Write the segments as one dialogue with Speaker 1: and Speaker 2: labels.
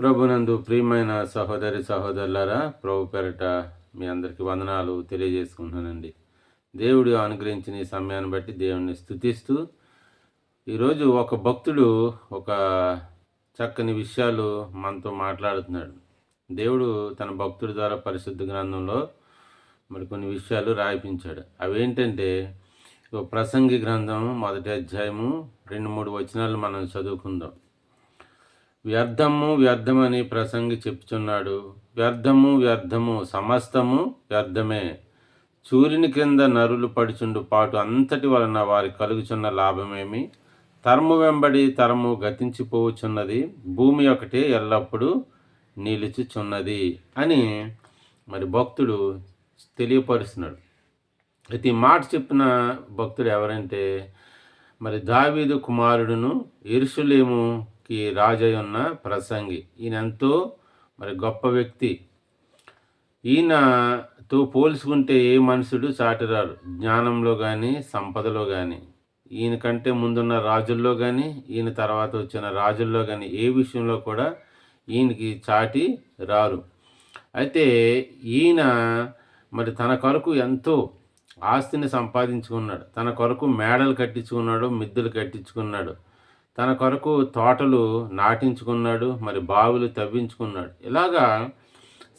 Speaker 1: ప్రభునందు ప్రియమైన సహోదరి సహోదరులారా ప్రభు పెరట మీ అందరికీ వందనాలు తెలియజేసుకుంటున్నానండి. దేవుడు అనుగ్రహించిన ఈ సమయాన్ని బట్టి దేవుణ్ణి స్తుతిస్తూ ఈరోజు ఒక భక్తుడు ఒక చక్కని విషయాలు మనతో మాట్లాడుతున్నాడు. దేవుడు తన భక్తుడి ద్వారా పరిశుద్ధ గ్రంథంలో మరి కొన్ని విషయాలు రాయిపించాడు అవేంటంటే ప్రసంగి గ్రంథం మొదటి అధ్యాయము రెండు మూడు వచనాలు మనం చదువుకుందాం. వ్యర్థము వ్యర్థమని ప్రసంగి చెప్తున్నాడు వ్యర్థము వ్యర్థము సమస్తము వ్యర్థమే. సూర్యుని క్రింద నరులు పడుచుండు పాటు అంతటి వలన వారి కలుగుచున్న లాభమేమి? తరము వెంబడి తరము గతించిపోవచ్చున్నది భూమి ఒకటే ఎల్లప్పుడూ నిలుచుచున్నది అని మరి భక్తుడు తెలియపరుస్తున్నాడు. అయితే ఈ మాట చెప్పిన భక్తుడు ఎవరంటే మరి దావీదు కుమారుడును ఎరుషులేముకి కి ఉన్న ప్రసంగి. ఈయన ఎంతో మరి గొప్ప వ్యక్తి. ఈయనతో పోల్చుకుంటే ఏ మనుషుడు చాటిరారు జ్ఞానంలో కానీ సంపదలో కానీ ఈయన కంటే ముందున్న రాజుల్లో కానీ ఈయన తర్వాత వచ్చిన రాజుల్లో కానీ ఏ విషయంలో కూడా ఈయనకి చాటి రారు. అయితే ఈయన మరి తన కొరకు ఎంతో ఆస్తిని సంపాదించుకున్నాడు. తన కొరకు మేడలు కట్టించుకున్నాడు మిద్దెలు కట్టించుకున్నాడు. తన కొరకు తోటలు నాటించుకున్నాడు మరి బావులు తవ్వించుకున్నాడు. ఇలాగా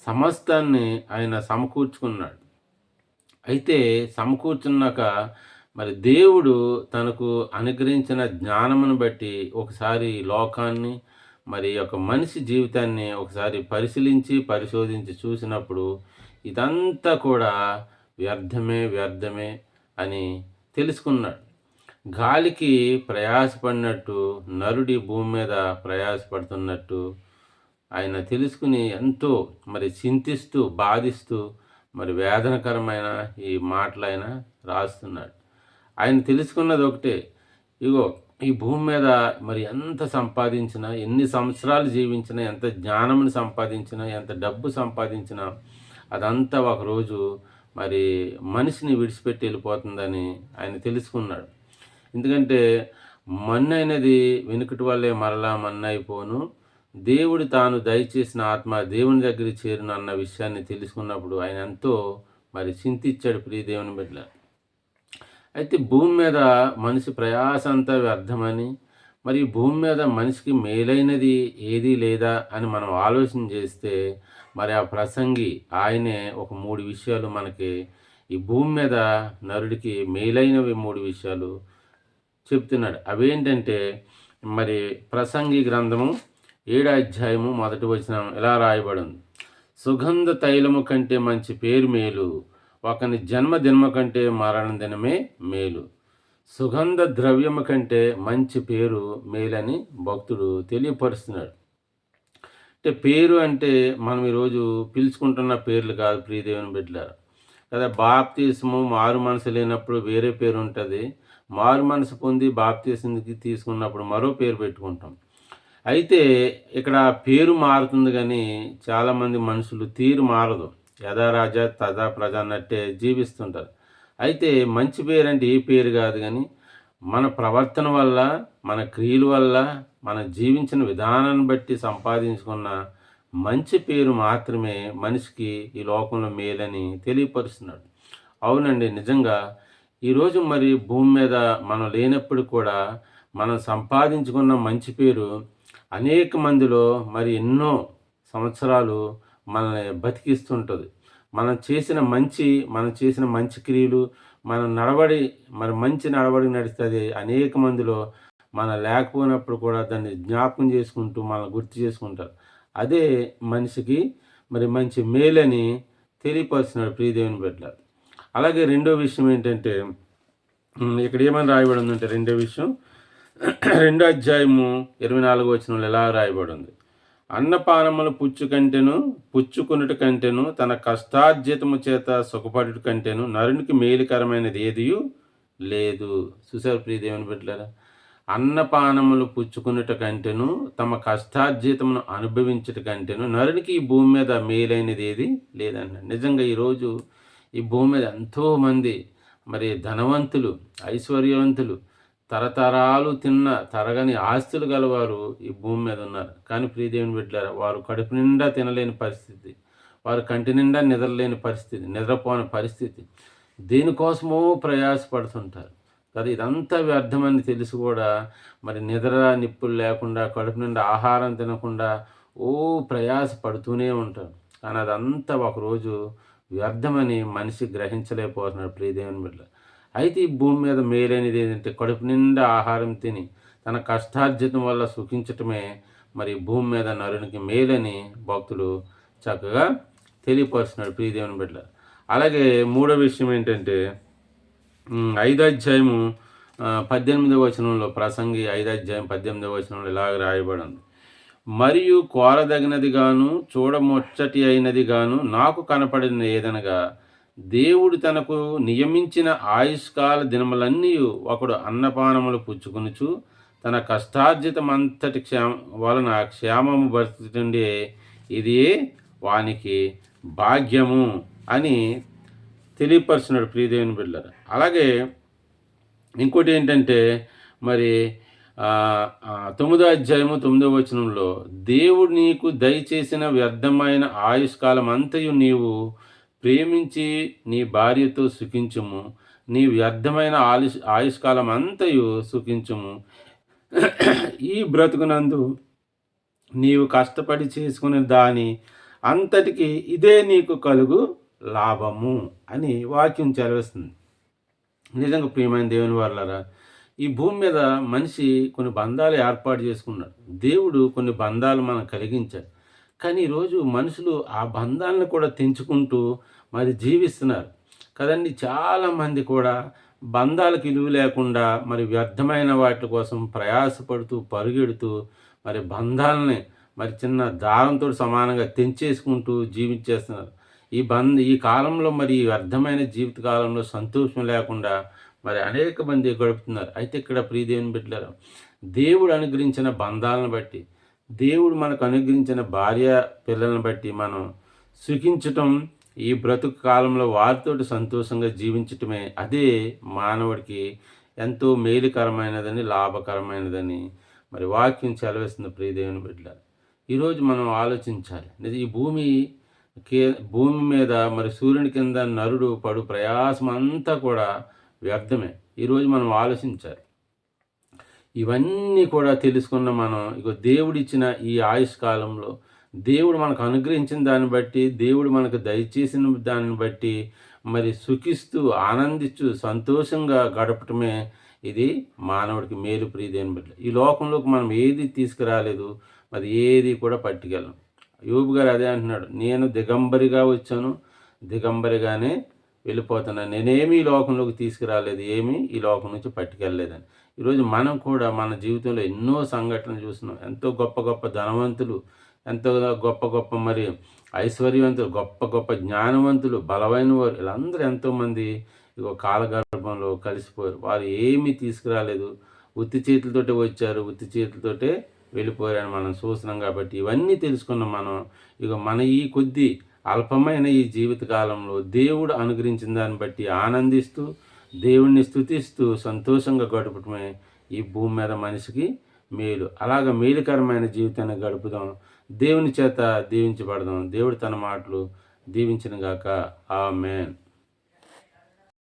Speaker 1: సమస్తాన్ని ఆయన సమకూర్చుకున్నాడు. అయితే సమకూర్చున్నాక మరి దేవుడు తనకు అనుగ్రహించిన జ్ఞానమును బట్టి ఒకసారి లోకాన్ని మరి ఒక మనిషి జీవితాన్ని ఒకసారి పరిశీలించి పరిశోధించి చూసినప్పుడు ఇదంతా కూడా వ్యర్థమే వ్యర్థమే అని తెలుసుకున్నాడు. గాలికి ప్రయాసపడినట్టు నరుడి భూమి మీద ప్రయాసపడుతున్నట్టు ఆయన తెలుసుకుని ఎంతో మరి చింతిస్తూ బాధిస్తూ మరి వేదనకరమైన ఈ మాటలు ఆయన రాస్తున్నాడు. ఆయన తెలుసుకున్నది ఒకటే ఇగో ఈ భూమి మీద మరి ఎంత సంపాదించినా ఎన్ని సంవత్సరాలు జీవించినా ఎంత జ్ఞానమును సంపాదించినా ఎంత డబ్బు సంపాదించినా అదంతా ఒకరోజు మరి మనిషిని విడిచిపెట్టి వెళ్ళిపోతుందని ఆయన తెలుసుకున్నాడు. ఎందుకంటే మన్ను అనేది వెనుకటి వల్లే మరలా మన్ను అయిపోను. దేవుడు తాను దయచేసిన ఆత్మ దేవుని దగ్గరికి చేరును అన్న విషయాన్ని తెలుసుకున్నప్పుడు ఆయన ఎంతో మరి చింతిచ్చాడు ప్రియ దేవుని బిడ్డ అయితే భూమి మీద మనిషి ప్రయాస అంతా వ్యర్థమని మరి భూమి మీద మనిషికి మేలైనది ఏదీ లేదా అని మనం ఆలోచన చేస్తే మరి ఆ ప్రసంగి ఆయనే ఒక మూడు విషయాలు మనకి ఈ భూమి మీద నరుడికి మేలైనవి మూడు విషయాలు చెప్తున్నాడు. అవేంటంటే మరి ప్రసంగి గ్రంథము ఏడు అధ్యాయము మొదటి వచ్చిన ఎలా రాయబడింది? సుగంధ తైలము కంటే మంచి పేరు మేలు ఒకని జన్మదినమ కంటే మరణ దినమే మేలు. సుగంధ ద్రవ్యము కంటే మంచి పేరు మేలని భక్తుడు తెలియపరుస్తున్నాడు. అంటే పేరు అంటే మనం ఈరోజు పిలుచుకుంటున్న పేర్లు కాదు ప్రియదేవుని బిడ్డలారు. కదా బాప్తీసము మారు మనసు లేనప్పుడు వేరే పేరు ఉంటుంది. మారు మనసు పొంది బాప్తీసానికి తీసుకున్నప్పుడు మరో పేరు పెట్టుకుంటాం. అయితే ఇక్కడ పేరు మారుతుంది కానీ చాలామంది మనుషులు తీరు మారదు. యథా రాజా తదా ప్రజ అన్నట్టే జీవిస్తుంటారు. అయితే మంచి పేరు అంటే ఏ పేరు కాదు కానీ మన ప్రవర్తన వల్ల మన క్రియల వల్ల మన జీవించిన విధానాన్ని బట్టి సంపాదించుకున్న మంచి పేరు మాత్రమే మనిషికి ఈ లోకంలో మేలని తెలియపరుస్తున్నాడు. అవునండి నిజంగా ఈరోజు మరి భూమి మీద మనం లేనప్పుడు కూడా మనం సంపాదించుకున్న మంచి పేరు అనేక మందిలో మరి ఎన్నో సంవత్సరాలు మనల్ని బతికిస్తుంటుంది. మనం చేసిన మంచి మనం చేసిన మంచి క్రియలు మన నడవడి మరి మంచి నడవడి నడుస్తుంది అనేక మందిలో మన లేకపోయినప్పుడు కూడా దాన్ని జ్ఞాపకం చేసుకుంటూ మనం గుర్తు చేసుకుంటారు. అదే మనిషికి మరి మంచి మేలని తెలియపరుస్తున్నాడు ప్రియదేవుని బిడ్డ అలాగే రెండో విషయం ఏంటంటే ఇక్కడ ఏమని రాయబడి ఉందంటే రెండో విషయం రెండో అధ్యాయము ఇరవై నాలుగు వచ్చిన ఎలా రాయబడి ఉంది అన్నపానములు పుచ్చు కంటేను పుచ్చుకున్నట కంటేను తన కష్టార్జితము చేత సుఖపడుట కంటేను నరునికి మేలుకరమైనది ఏదియు? లేదు. చూసారు ప్రియదేవుని బిడ్డలారా? అన్నపానములు పుచ్చుకున్నట కంటేను తమ కష్టార్జితమును అనుభవించుట కంటేను నరునికి ఈ భూమి మీద మేలైనది ఏది? లేదన్న నిజంగా ఈరోజు ఈ భూమి మీద ఎంతోమంది మరి ధనవంతులు ఐశ్వర్యవంతులు తరతరాలు తిన్న తరగని ఆస్తులు గలవారు ఈ భూమి మీద ఉన్నారు. కానీ ప్రియదేవుని బిడ్డారు వారు కడుపు నిండా తినలేని పరిస్థితి వారు కంటి నిండా నిద్రలేని పరిస్థితి నిద్రపోని పరిస్థితి. దీనికోసమో ప్రయాసపడుతుంటారు. కదా ఇదంతా వ్యర్థమని తెలిసి కూడా మరి నిద్ర నిప్పులు లేకుండా కడుపు నిండా ఆహారం తినకుండా ఓ ప్రయాస పడుతూనే ఉంటారు. కానీ అదంతా ఒకరోజు వ్యర్థమని మనిషి గ్రహించలేకపోతున్నాడు ప్రియదేవుని బిడ్డ. అయితే ఈ భూమి మీద మేలైనది ఏంటంటే కడుపు నిండా ఆహారం తిని తన కష్టార్జితం వల్ల సుఖించటమే మరి భూమి మీద నరునికి మేలని భక్తుడు చక్కగా తెలియపరుస్తున్నాడు ప్రియదేవుని బిడ్డ. అలాగే మూడో విషయం ఏంటంటే ఐదో అధ్యాయము పద్దెనిమిదవ వచనంలో ప్రసంగి ఐదో అధ్యాయం పద్దెనిమిదవ వచనంలో ఇలాగ రాయబడింది. మరియు కోరదగినదిగాను చూడముచ్చటి అయినది గాను నాకు కనపడిన ఏదనగా దేవుడు తనకు నియమించిన ఆయుష్కాల దినములన్నీ ఒకడు అన్నపానములు పుచ్చుకునుచు తన కష్టార్జితమంతటి క్షేమ వలన క్షేమము బతుకుతుండే ఇది వానికి భాగ్యము అని తెలియపరిచినాడు ప్రియదేవుని బిడ్డలు. అలాగే ఇంకోటి ఏంటంటే మరి తొమ్మిదో అధ్యాయము తొమ్మిదో వచనంలో దేవుడు నీకు దయచేసిన వ్యర్థమైన ఆయుష్కాలం అంతయు నీవు ప్రేమించి నీ భార్యతో సుఖించుము. నీ వ్యర్థమైన ఆయుష్ ఆయుష్కాలం అంతయు సుఖించుము. ఈ బ్రతుకునందు నీవు కష్టపడి చేసుకునే దాని అంతటికి ఇదే నీకు కలుగు లాభము అని వాక్యం చదివిస్తుంది. నిజంగా ప్రియమైన దేవుని వాళ్ళరా ఈ భూమి మీద మనిషి కొన్ని బంధాలు ఏర్పాటు చేసుకున్నాడు. దేవుడు కొన్ని బంధాలు మనం కలిగించాడు. కానీ ఈరోజు మనుషులు ఆ బంధాలను కూడా తెంచుకుంటూ మరి జీవిస్తున్నారు. కదండి చాలామంది కూడా బంధాలకు విలువ లేకుండా మరి వ్యర్థమైన వాటి కోసం ప్రయాసపడుతూ పరుగెడుతూ మరి బంధాలని మరి చిన్న దారంతో సమానంగా తెంచేసుకుంటూ జీవించేస్తున్నారు. ఈ బంధ ఈ కాలంలో మరి వ్యర్థమైన జీవిత కాలంలో సంతోషం లేకుండా మరి అనేక మంది గడుపుతున్నారు. అయితే ఇక్కడ ప్రియదేవుని బిడ్డలారా దేవుడు అనుగ్రహించిన బంధాలను బట్టి దేవుడు మనకు అనుగ్రహించిన భార్య పిల్లలను బట్టి మనం సుఖించటం ఈ బ్రతుకు కాలంలో వారితోటి సంతోషంగా జీవించటమే అదే మానవుడికి ఎంతో మేలుకరమైనదని లాభకరమైనదని మరి వాక్యం చెలవేస్తుంది ప్రియదేవుని బిడ్డ ఈరోజు మనం ఆలోచించాలి. ఈ భూమి కే భూమి మీద మరి సూర్యుని కింద నరుడు పడు ప్రయాసం అంతా కూడా వ్యర్థమే ఈరోజు మనం ఆలోచించాలి. ఇవన్నీ కూడా తెలుసుకున్న మనం ఇక దేవుడిచ్చిన ఈ ఆయుష్ కాలంలో దేవుడు మనకు అనుగ్రహించిన దాన్ని బట్టి దేవుడు మనకు దయచేసిన దాన్ని బట్టి మరి సుఖిస్తూ ఆనందిస్తూ సంతోషంగా గడపటమే ఇది మానవుడికి మేలు ప్రీదేని బట్టి ఈ లోకంలోకి మనం ఏది తీసుకురాలేదు మరి ఏది కూడా పట్టుకెళ్ళం. యోబు గారు అదే అంటున్నాడు నేను దిగంబరిగా వచ్చాను. దిగంబరిగానే వెళ్ళిపోతున్నాను నేనేమి ఈ లోకంలోకి తీసుకురాలేదు ఏమీ ఈ లోకం నుంచి పట్టుకెళ్ళలేదని. ఈరోజు మనం కూడా మన జీవితంలో ఎన్నో సంఘటనలు చూస్తున్నాం. ఎంతో గొప్ప గొప్ప ధనవంతులు ఎంతో గొప్ప గొప్ప మరి ఐశ్వర్యవంతులు గొప్ప గొప్ప జ్ఞానవంతులు బలమైన వారు. వీళ్ళందరూ ఎంతోమంది ఇక కాలగర్భంలో కలిసిపోయారు. వారు ఏమీ తీసుకురాలేదు. ఉత్తి చేతులతోటే వచ్చారు ఉత్తి చేతులతోటే వెళ్ళిపోయారని మనం చూస్తున్నాం కాబట్టి ఇవన్నీ తెలుసుకున్నాం మనం. ఇక మన ఈ కొద్ది అల్పమైన ఈ జీవితకాలంలో దేవుడు అనుగ్రహించిన దాన్ని బట్టి ఆనందిస్తూ దేవుణ్ణి స్థుతిస్తూ సంతోషంగా గడపటమే ఈ భూమి మీద మనిషికి మేలు. అలాగ మేలుకరమైన జీవితాన్ని గడుపుదాం. దేవుని చేత దీవించబడదాం. దేవుడు తన మాటలు దీవించిన గాక. ఆ మేన్